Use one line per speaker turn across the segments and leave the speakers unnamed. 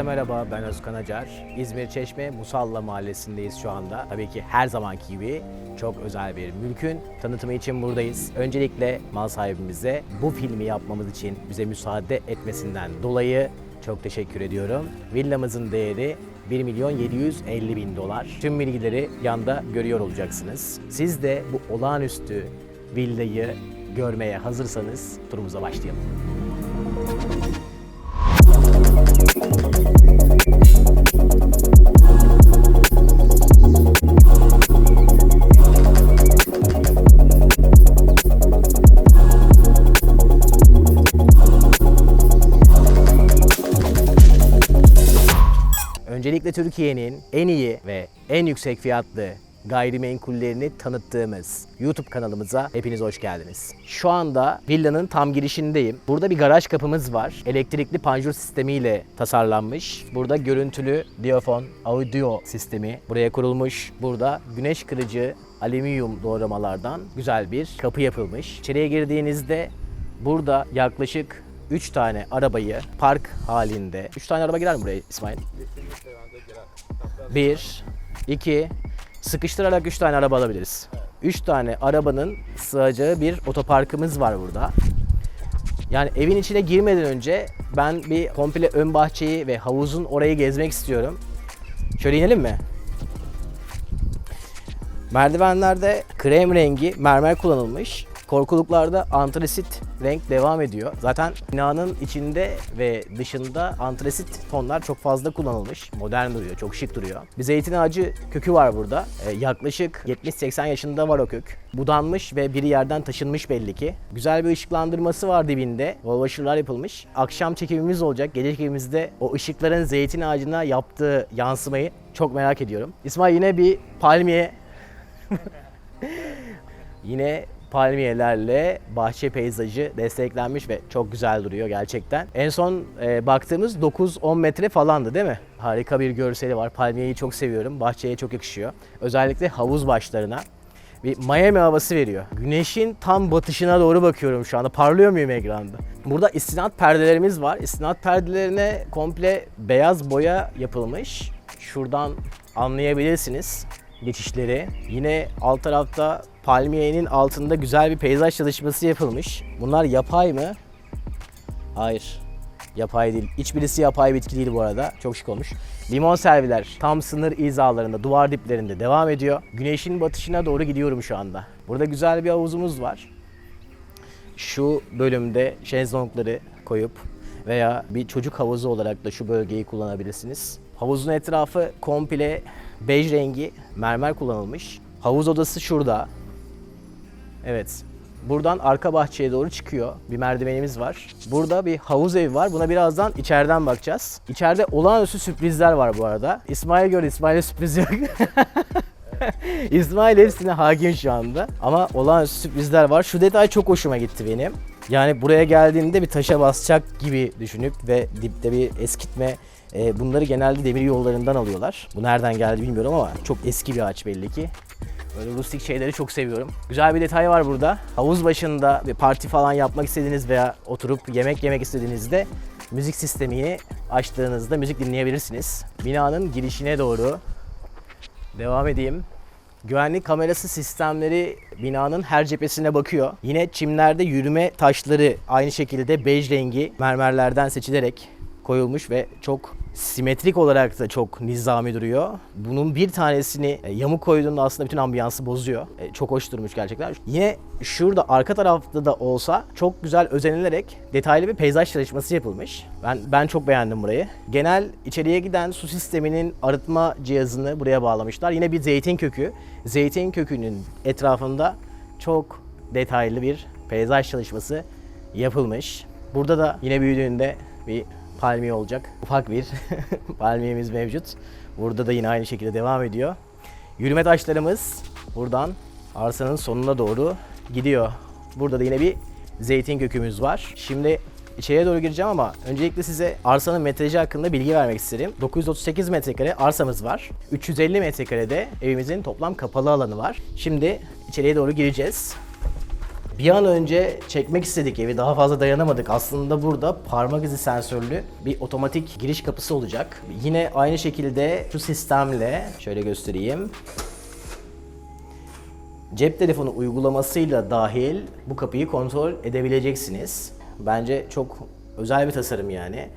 Herkese merhaba, ben Özkan Acar. İzmir Çeşme Musalla Mahallesi'ndeyiz şu anda. Tabii ki her zamanki gibi çok özel bir mülkün tanıtımı için buradayız. Öncelikle mal sahibimize bu filmi yapmamız için bize müsaade etmesinden dolayı çok teşekkür ediyorum. Villamızın değeri 1 milyon 750 bin dolar. Tüm bilgileri yanda görüyor olacaksınız. Siz de bu olağanüstü villayı görmeye hazırsanız turumuza başlayalım. Öncelikle Türkiye'nin en iyi ve en yüksek fiyatlı gayrimenkullerini tanıttığımız YouTube kanalımıza hepiniz hoş geldiniz. Şu anda villanın tam girişindeyim. Burada bir garaj kapımız var. Elektrikli panjur sistemiyle tasarlanmış. Burada görüntülü diyafon audio sistemi buraya kurulmuş. Burada güneş kırıcı alüminyum doğramalardan güzel bir kapı yapılmış. İçeriye girdiğinizde burada yaklaşık 3 tane arabayı park halinde. 3 tane araba girer mi buraya İsmail? 1, 2, sıkıştırarak 3 tane araba alabiliriz. 3 tane arabanın sığacağı bir otoparkımız var burada. Yani evin içine girmeden önce ben bir komple ön bahçeyi ve havuzun orayı gezmek istiyorum. Şöyle inelim mi? Merdivenlerde krem rengi mermer kullanılmış. Korkuluklarda antrasit renk devam ediyor. Zaten binanın içinde ve dışında antrasit tonlar çok fazla kullanılmış. Modern duruyor, çok şık duruyor. Bir zeytin ağacı kökü var burada. Ee, yaklaşık 70-80 yaşında var o kök. Budanmış ve bir yerden taşınmış belli ki. Güzel bir ışıklandırması var dibinde. Volvaşırlar yapılmış. Akşam çekimimiz olacak. Gece çekimimizde o ışıkların zeytin ağacına yaptığı yansımayı çok merak ediyorum. İsmail yine bir palmiye Yine palmiyelerle bahçe peyzajı desteklenmiş ve çok güzel duruyor gerçekten. En son e, baktığımız 9-10 metre falandı değil mi? Harika bir görseli var. Palmiyeyi çok seviyorum. Bahçeye çok yakışıyor. Özellikle havuz başlarına bir Miami havası veriyor. Güneşin tam batışına doğru bakıyorum şu anda. Parlıyor muyum ekranda? Burada istinat perdelerimiz var. İstinat perdelerine komple beyaz boya yapılmış. Şuradan anlayabilirsiniz geçişleri. Yine alt tarafta palmiyenin altında güzel bir peyzaj çalışması yapılmış. Bunlar yapay mı? Hayır. Yapay değil. Hiçbirisi yapay bitki değil bu arada. Çok şık olmuş. Limon serviler tam sınır hizalarında, duvar diplerinde devam ediyor. Güneşin batışına doğru gidiyorum şu anda. Burada güzel bir havuzumuz var. Şu bölümde şezlongları koyup veya bir çocuk havuzu olarak da şu bölgeyi kullanabilirsiniz. Havuzun etrafı komple bej rengi mermer kullanılmış. Havuz odası şurada. Evet. Buradan arka bahçeye doğru çıkıyor. Bir merdivenimiz var. Burada bir havuz evi var. Buna birazdan içeriden bakacağız. İçeride olağanüstü sürprizler var bu arada. İsmail gördü. İsmail'e sürpriz yok. İsmail hepsine hakim şu anda. Ama olağanüstü sürprizler var. Şu detay çok hoşuma gitti benim. Yani buraya geldiğinde bir taşa basacak gibi düşünüp ve dipte bir eskitme e, bunları genelde demir yollarından alıyorlar. Bu nereden geldi bilmiyorum ama çok eski bir ağaç belli ki. Böyle rustik şeyleri çok seviyorum. Güzel bir detay var burada. Havuz başında bir parti falan yapmak istediğiniz veya oturup yemek yemek istediğinizde müzik sistemini açtığınızda müzik dinleyebilirsiniz. Binanın girişine doğru devam edeyim. Güvenlik kamerası sistemleri binanın her cephesine bakıyor. Yine çimlerde yürüme taşları aynı şekilde bej rengi mermerlerden seçilerek koyulmuş ve çok simetrik olarak da çok nizami duruyor. Bunun bir tanesini e, yamuk koyduğunda aslında bütün ambiyansı bozuyor. E, Çok hoş durmuş gerçekten. Yine şurada arka tarafta da olsa çok güzel özenilerek detaylı bir peyzaj çalışması yapılmış. Ben ben çok beğendim burayı. Genel içeriye giden su sisteminin arıtma cihazını buraya bağlamışlar. Yine bir zeytin kökü. Zeytin kökünün etrafında çok detaylı bir peyzaj çalışması yapılmış. Burada da yine büyüdüğünde bir palmiye olacak. Ufak bir palmiyemiz mevcut. Burada da yine aynı şekilde devam ediyor. Yürüme taşlarımız buradan arsanın sonuna doğru gidiyor. Burada da yine bir zeytin kökümüz var. Şimdi içeriye doğru gireceğim ama öncelikle size arsanın metrajı hakkında bilgi vermek isterim. 938 metrekare arsamız var. 350 metrekarede evimizin toplam kapalı alanı var. Şimdi içeriye doğru gireceğiz. Bir an önce çekmek istedik evi daha fazla dayanamadık. Aslında burada parmak izi sensörlü bir otomatik giriş kapısı olacak. Yine aynı şekilde şu sistemle şöyle göstereyim. Cep telefonu uygulamasıyla dahil bu kapıyı kontrol edebileceksiniz. Bence çok özel bir tasarım yani.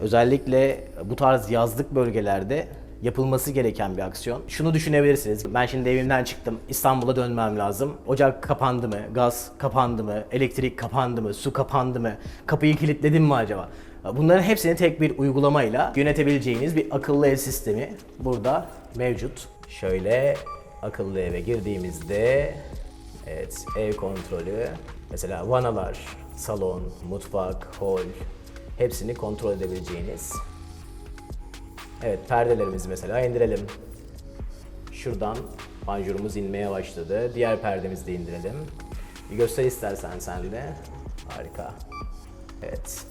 Özellikle bu tarz yazlık bölgelerde yapılması gereken bir aksiyon. Şunu düşünebilirsiniz. Ben şimdi evimden çıktım. İstanbul'a dönmem lazım. Ocak kapandı mı? Gaz kapandı mı? Elektrik kapandı mı? Su kapandı mı? Kapıyı kilitledim mi acaba? Bunların hepsini tek bir uygulamayla yönetebileceğiniz bir akıllı ev sistemi burada mevcut. Şöyle akıllı eve girdiğimizde evet ev kontrolü mesela vanalar, salon, mutfak, hol hepsini kontrol edebileceğiniz Evet perdelerimizi mesela indirelim. Şuradan panjurumuz inmeye başladı. Diğer perdemizi de indirelim. Bir göster istersen sen de. Harika. Evet.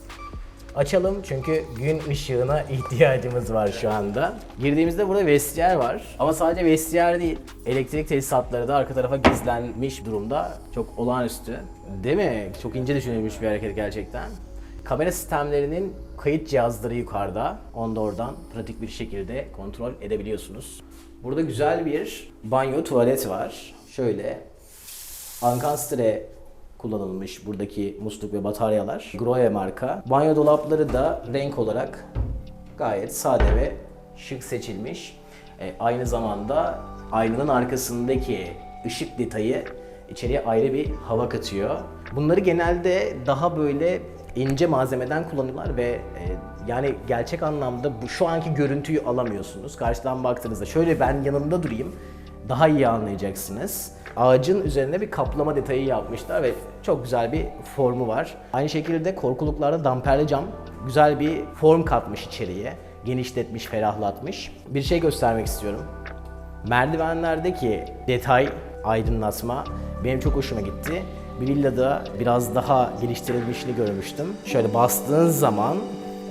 Açalım çünkü gün ışığına ihtiyacımız var şu anda. Girdiğimizde burada vestiyer var. Ama sadece vestiyer değil. Elektrik tesisatları da arka tarafa gizlenmiş durumda. Çok olağanüstü. Değil mi? Çok ince düşünülmüş bir hareket gerçekten. Kamera sistemlerinin kayıt cihazları yukarıda. Onu da oradan pratik bir şekilde kontrol edebiliyorsunuz. Burada güzel bir banyo tuvalet var. Şöyle Ankastre kullanılmış buradaki musluk ve bataryalar. Grohe marka. Banyo dolapları da renk olarak gayet sade ve şık seçilmiş. E, aynı zamanda aynanın arkasındaki ışık detayı içeriye ayrı bir hava katıyor. Bunları genelde daha böyle ince malzemeden kullanıyorlar ve e, yani gerçek anlamda bu şu anki görüntüyü alamıyorsunuz. Karşıdan baktığınızda şöyle ben yanında durayım daha iyi anlayacaksınız. Ağacın üzerine bir kaplama detayı yapmışlar ve çok güzel bir formu var. Aynı şekilde korkuluklarda damperli cam güzel bir form katmış içeriye. Genişletmiş, ferahlatmış. Bir şey göstermek istiyorum. Merdivenlerdeki detay, aydınlatma benim çok hoşuma gitti. Bir villada biraz daha geliştirilmişini görmüştüm. Şöyle bastığın zaman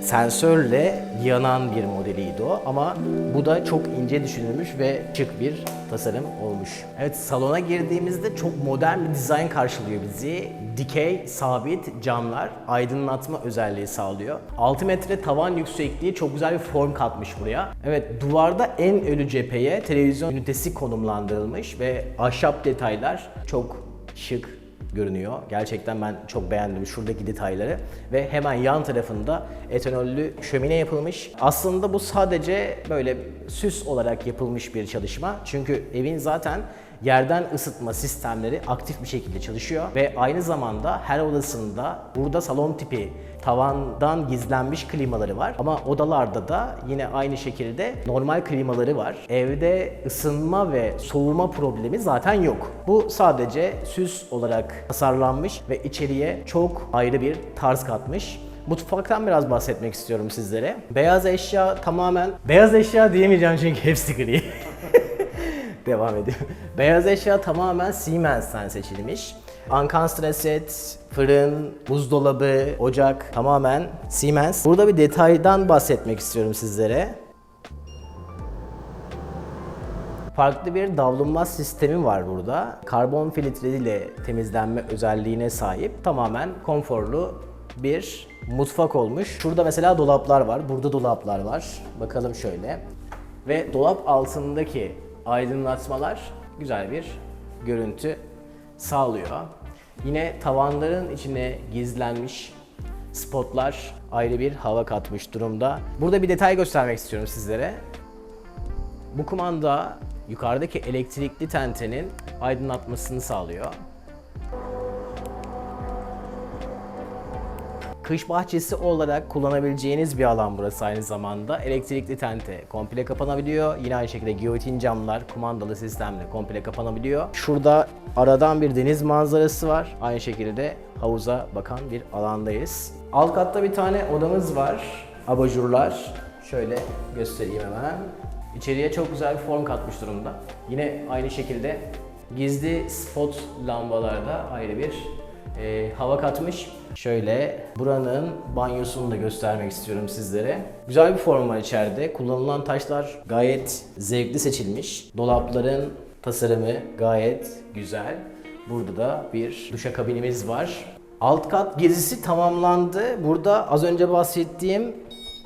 sensörle yanan bir modeliydi o ama bu da çok ince düşünülmüş ve şık bir tasarım olmuş. Evet salona girdiğimizde çok modern bir dizayn karşılıyor bizi. Dikey, sabit camlar aydınlatma özelliği sağlıyor. 6 metre tavan yüksekliği çok güzel bir form katmış buraya. Evet duvarda en ölü cepheye televizyon ünitesi konumlandırılmış ve ahşap detaylar çok şık görünüyor. Gerçekten ben çok beğendim şuradaki detayları. Ve hemen yan tarafında etanollü şömine yapılmış. Aslında bu sadece böyle süs olarak yapılmış bir çalışma. Çünkü evin zaten yerden ısıtma sistemleri aktif bir şekilde çalışıyor ve aynı zamanda her odasında burada salon tipi tavandan gizlenmiş klimaları var ama odalarda da yine aynı şekilde normal klimaları var. Evde ısınma ve soğuma problemi zaten yok. Bu sadece süs olarak tasarlanmış ve içeriye çok ayrı bir tarz katmış. Mutfaktan biraz bahsetmek istiyorum sizlere. Beyaz eşya tamamen... Beyaz eşya diyemeyeceğim çünkü hepsi gri. Devam ediyorum. Beyaz eşya tamamen Siemens'ten seçilmiş. Ankastre set, fırın, buzdolabı, ocak tamamen Siemens. Burada bir detaydan bahsetmek istiyorum sizlere. Farklı bir davlumbaz sistemi var burada. Karbon filtreliyle temizlenme özelliğine sahip. Tamamen konforlu bir mutfak olmuş. Şurada mesela dolaplar var. Burada dolaplar var. Bakalım şöyle. Ve dolap altındaki aydınlatmalar güzel bir görüntü sağlıyor. Yine tavanların içine gizlenmiş spotlar ayrı bir hava katmış durumda. Burada bir detay göstermek istiyorum sizlere. Bu kumanda yukarıdaki elektrikli tentenin aydınlatmasını sağlıyor. Kış bahçesi olarak kullanabileceğiniz bir alan burası aynı zamanda. Elektrikli tente komple kapanabiliyor. Yine aynı şekilde giyotin camlar kumandalı sistemle komple kapanabiliyor. Şurada aradan bir deniz manzarası var. Aynı şekilde havuza bakan bir alandayız. Alt katta bir tane odamız var. Abajurlar. Şöyle göstereyim hemen. İçeriye çok güzel bir form katmış durumda. Yine aynı şekilde gizli spot lambalarda ayrı bir e, hava katmış. Şöyle buranın banyosunu da göstermek istiyorum sizlere. Güzel bir form var içeride. Kullanılan taşlar gayet zevkli seçilmiş. Dolapların tasarımı gayet güzel. Burada da bir duşakabinimiz var. Alt kat gezisi tamamlandı. Burada az önce bahsettiğim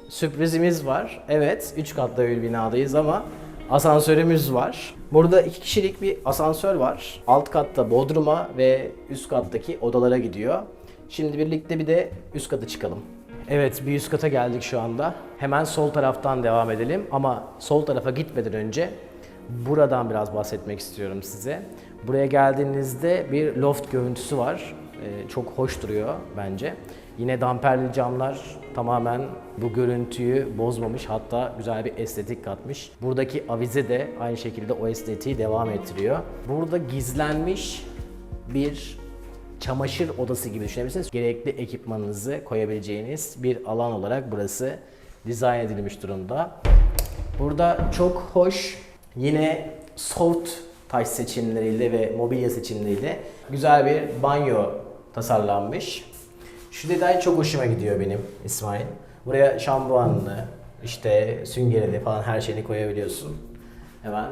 sürprizimiz var. Evet, 3 katlı bir binadayız ama asansörümüz var. Burada iki kişilik bir asansör var. Alt katta bodruma ve üst kattaki odalara gidiyor. Şimdi birlikte bir de üst kata çıkalım. Evet, bir üst kata geldik şu anda. Hemen sol taraftan devam edelim ama sol tarafa gitmeden önce buradan biraz bahsetmek istiyorum size. Buraya geldiğinizde bir loft görüntüsü var. Ee, çok hoş duruyor bence. Yine damperli camlar tamamen bu görüntüyü bozmamış hatta güzel bir estetik katmış. Buradaki avize de aynı şekilde o estetiği devam ettiriyor. Burada gizlenmiş bir çamaşır odası gibi düşünebilirsiniz. Gerekli ekipmanınızı koyabileceğiniz bir alan olarak burası dizayn edilmiş durumda. Burada çok hoş yine soft taş seçimleriyle ve mobilya seçimleriyle güzel bir banyo tasarlanmış. Şu detay çok hoşuma gidiyor benim İsmail. Buraya şampuanını, işte süngerini falan her şeyini koyabiliyorsun. Hemen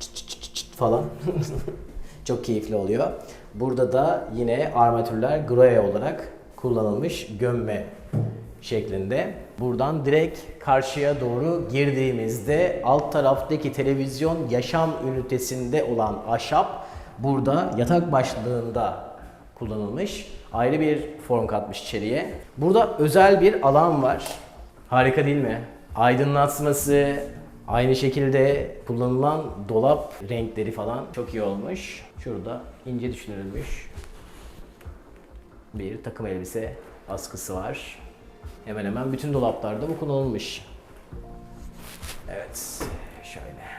çıt çıt çıt çıt falan. çok keyifli oluyor. Burada da yine armatürler Grohe olarak kullanılmış gömme şeklinde. Buradan direkt karşıya doğru girdiğimizde alt taraftaki televizyon yaşam ünitesinde olan ahşap burada yatak başlığında kullanılmış. Ayrı bir form katmış içeriye. Burada özel bir alan var. Harika değil mi? Aydınlatması, aynı şekilde kullanılan dolap renkleri falan çok iyi olmuş. Şurada ince düşünülmüş bir takım elbise askısı var. Hemen hemen bütün dolaplarda bu kullanılmış. Evet, şöyle.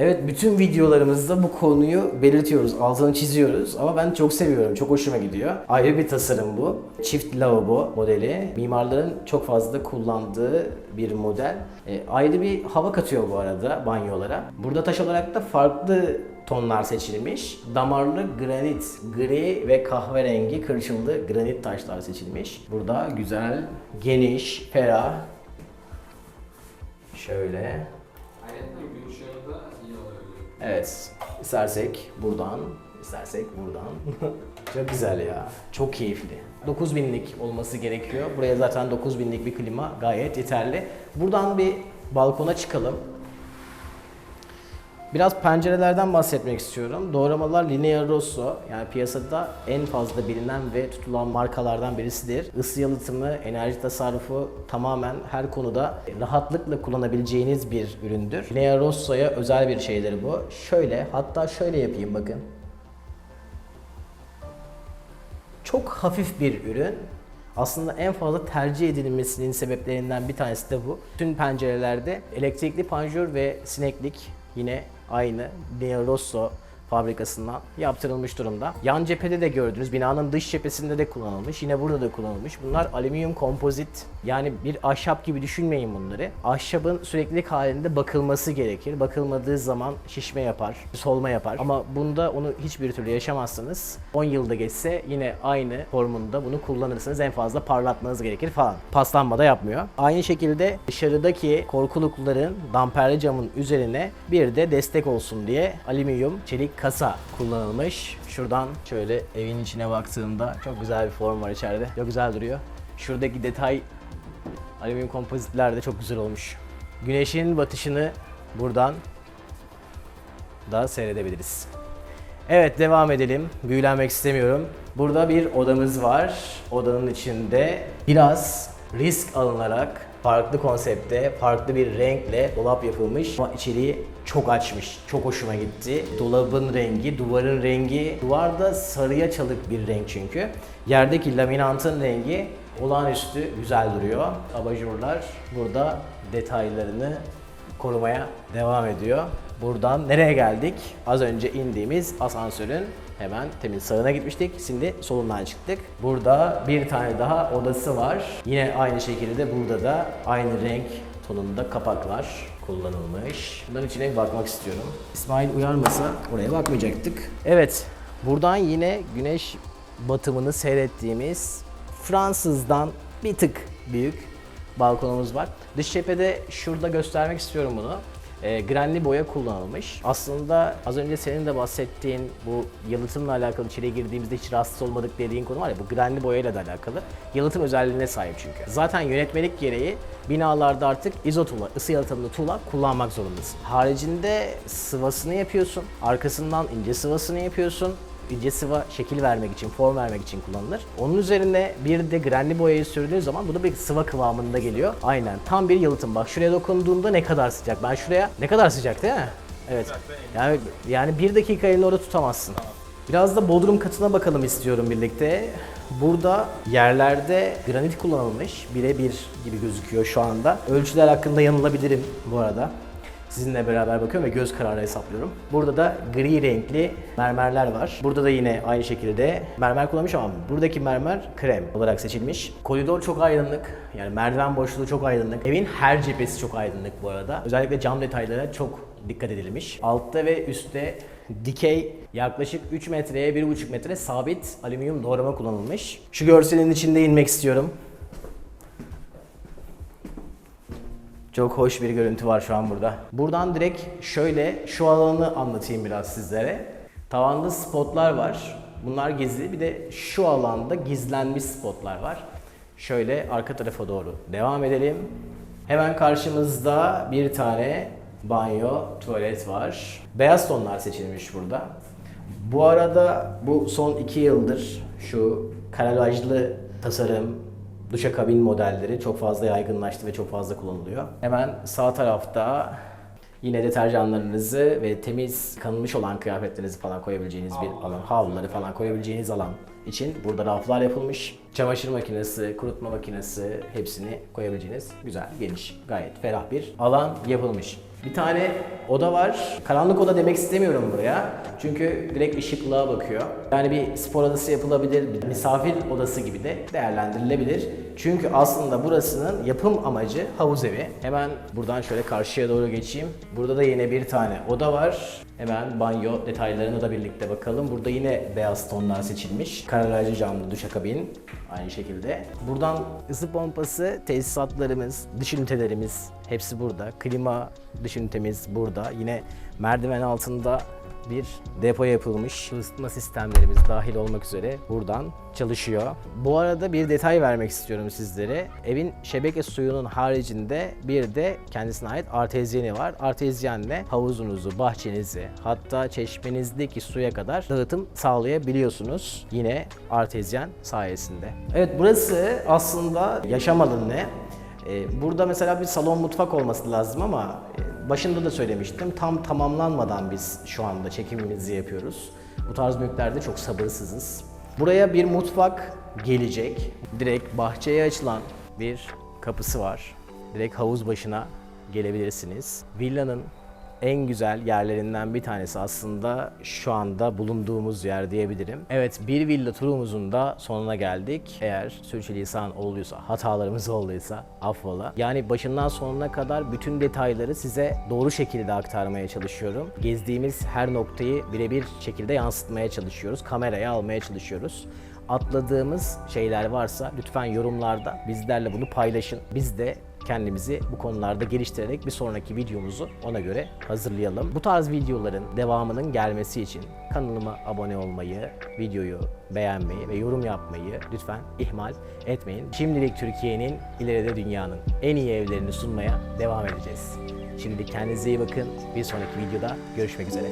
Evet, bütün videolarımızda bu konuyu belirtiyoruz, altını çiziyoruz ama ben çok seviyorum, çok hoşuma gidiyor. Ayrı bir tasarım bu. Çift lavabo modeli. Mimarların çok fazla kullandığı bir model. E, ayrı bir hava katıyor bu arada banyolara. Burada taş olarak da farklı tonlar seçilmiş. Damarlı granit, gri ve kahverengi kırçıllı granit taşlar seçilmiş. Burada güzel, geniş, ferah. Şöyle. Evet. istersek buradan, istersek buradan. Çok güzel ya. Çok keyifli. 9000'lik olması gerekiyor. Buraya zaten 9000'lik bir klima gayet yeterli. Buradan bir balkona çıkalım. Biraz pencerelerden bahsetmek istiyorum. Doğramalar Linea Rosso yani piyasada en fazla bilinen ve tutulan markalardan birisidir. Isı yalıtımı, enerji tasarrufu tamamen her konuda rahatlıkla kullanabileceğiniz bir üründür. Linea Rosso'ya özel bir şeydir bu. Şöyle hatta şöyle yapayım bakın. Çok hafif bir ürün. Aslında en fazla tercih edilmesinin sebeplerinden bir tanesi de bu. Tüm pencerelerde elektrikli panjur ve sineklik yine aynı. Neo Rosso fabrikasından yaptırılmış durumda. Yan cephede de gördünüz. Binanın dış cephesinde de kullanılmış. Yine burada da kullanılmış. Bunlar alüminyum kompozit. Yani bir ahşap gibi düşünmeyin bunları. Ahşabın süreklilik halinde bakılması gerekir. Bakılmadığı zaman şişme yapar, solma yapar. Ama bunda onu hiçbir türlü yaşamazsınız. 10 yılda geçse yine aynı formunda bunu kullanırsınız. En fazla parlatmanız gerekir falan. Paslanma da yapmıyor. Aynı şekilde dışarıdaki korkulukların damperli camın üzerine bir de destek olsun diye alüminyum çelik kasa kullanılmış. Şuradan şöyle evin içine baktığımda çok güzel bir form var içeride. Çok güzel duruyor. Şuradaki detay alüminyum kompozitler de çok güzel olmuş. Güneşin batışını buradan da seyredebiliriz. Evet devam edelim. Büyülenmek istemiyorum. Burada bir odamız var. Odanın içinde biraz risk alınarak farklı konsepte, farklı bir renkle dolap yapılmış. Ama içeriği çok açmış. Çok hoşuma gitti. Dolabın rengi, duvarın rengi. Duvarda sarıya çalık bir renk çünkü. Yerdeki laminantın rengi olağanüstü güzel duruyor. Abajurlar burada detaylarını korumaya devam ediyor. Buradan nereye geldik? Az önce indiğimiz asansörün hemen temin sağına gitmiştik. Şimdi solundan çıktık. Burada bir tane daha odası var. Yine aynı şekilde burada da aynı renk tonunda kapaklar kullanılmış. Bunların içine bakmak istiyorum. İsmail uyarmasa oraya bakmayacaktık. Evet, buradan yine güneş batımını seyrettiğimiz Fransız'dan bir tık büyük balkonumuz var. Dış cephede şurada göstermek istiyorum bunu. E, granli boya kullanılmış. Aslında az önce senin de bahsettiğin bu yalıtımla alakalı içeriye girdiğimizde hiç rahatsız olmadık dediğin konu var ya bu granli boyayla da alakalı. Yalıtım özelliğine sahip çünkü. Zaten yönetmelik gereği binalarda artık izotula, ısı yalıtımlı tuğla kullanmak zorundasın. Haricinde sıvasını yapıyorsun. Arkasından ince sıvasını yapıyorsun ince sıva şekil vermek için, form vermek için kullanılır. Onun üzerine bir de granli boyayı sürdüğün zaman bu da bir sıva kıvamında geliyor. Aynen tam bir yalıtım. Bak şuraya dokunduğunda ne kadar sıcak. Ben şuraya ne kadar sıcak değil mi? Evet. Yani yani bir dakika elini orada tutamazsın. Biraz da bodrum katına bakalım istiyorum birlikte. Burada yerlerde granit kullanılmış. Birebir gibi gözüküyor şu anda. Ölçüler hakkında yanılabilirim bu arada. Sizinle beraber bakıyorum ve göz kararı hesaplıyorum. Burada da gri renkli mermerler var. Burada da yine aynı şekilde mermer kullanmış ama buradaki mermer krem olarak seçilmiş. Koridor çok aydınlık. Yani merdiven boşluğu çok aydınlık. Evin her cephesi çok aydınlık bu arada. Özellikle cam detaylara çok dikkat edilmiş. Altta ve üstte dikey yaklaşık 3 metreye 1,5 metre sabit alüminyum doğrama kullanılmış. Şu görselin içinde inmek istiyorum. Çok hoş bir görüntü var şu an burada. Buradan direkt şöyle şu alanı anlatayım biraz sizlere. Tavanda spotlar var. Bunlar gizli. Bir de şu alanda gizlenmiş spotlar var. Şöyle arka tarafa doğru devam edelim. Hemen karşımızda bir tane banyo, tuvalet var. Beyaz tonlar seçilmiş burada. Bu arada bu son iki yıldır şu karalajlı tasarım, duşakabin modelleri çok fazla yaygınlaştı ve çok fazla kullanılıyor. Hemen sağ tarafta yine deterjanlarınızı ve temiz kanılmış olan kıyafetlerinizi falan koyabileceğiniz bir alan, havluları falan koyabileceğiniz alan için burada raflar yapılmış. Çamaşır makinesi, kurutma makinesi hepsini koyabileceğiniz güzel, geniş, gayet ferah bir alan yapılmış. Bir tane oda var. Karanlık oda demek istemiyorum buraya. Çünkü direkt ışıklığa bakıyor. Yani bir spor odası yapılabilir, bir misafir odası gibi de değerlendirilebilir. Çünkü aslında burasının yapım amacı havuz evi. Hemen buradan şöyle karşıya doğru geçeyim. Burada da yine bir tane oda var. Hemen banyo detaylarına da birlikte bakalım. Burada yine beyaz tonlar seçilmiş. Kararajlı camlı duşakabin aynı şekilde. Buradan ısı pompası, tesisatlarımız, dış ünitelerimiz hepsi burada. Klima dış ünitemiz burada. Yine merdiven altında bir depo yapılmış. Isıtma sistemlerimiz dahil olmak üzere buradan çalışıyor. Bu arada bir detay vermek istiyorum sizlere. Evin şebeke suyunun haricinde bir de kendisine ait artezyeni var. Artezyenle havuzunuzu, bahçenizi hatta çeşmenizdeki suya kadar dağıtım sağlayabiliyorsunuz. Yine artezyen sayesinde. Evet burası aslında yaşam alanı. Ee, Burada mesela bir salon mutfak olması lazım ama e, başında da söylemiştim tam tamamlanmadan biz şu anda çekimimizi yapıyoruz. Bu tarz mülklerde çok sabırsızız. Buraya bir mutfak gelecek. Direkt bahçeye açılan bir kapısı var. Direkt havuz başına gelebilirsiniz. Villanın en güzel yerlerinden bir tanesi aslında şu anda bulunduğumuz yer diyebilirim. Evet bir villa turumuzun da sonuna geldik. Eğer sürçülisan olduysa, hatalarımız olduysa affola. Yani başından sonuna kadar bütün detayları size doğru şekilde aktarmaya çalışıyorum. Gezdiğimiz her noktayı birebir şekilde yansıtmaya çalışıyoruz. Kameraya almaya çalışıyoruz atladığımız şeyler varsa lütfen yorumlarda bizlerle bunu paylaşın. Biz de kendimizi bu konularda geliştirerek bir sonraki videomuzu ona göre hazırlayalım. Bu tarz videoların devamının gelmesi için kanalıma abone olmayı, videoyu beğenmeyi ve yorum yapmayı lütfen ihmal etmeyin. Şimdilik Türkiye'nin, ileride dünyanın en iyi evlerini sunmaya devam edeceğiz. Şimdi kendinize iyi bakın. Bir sonraki videoda görüşmek üzere.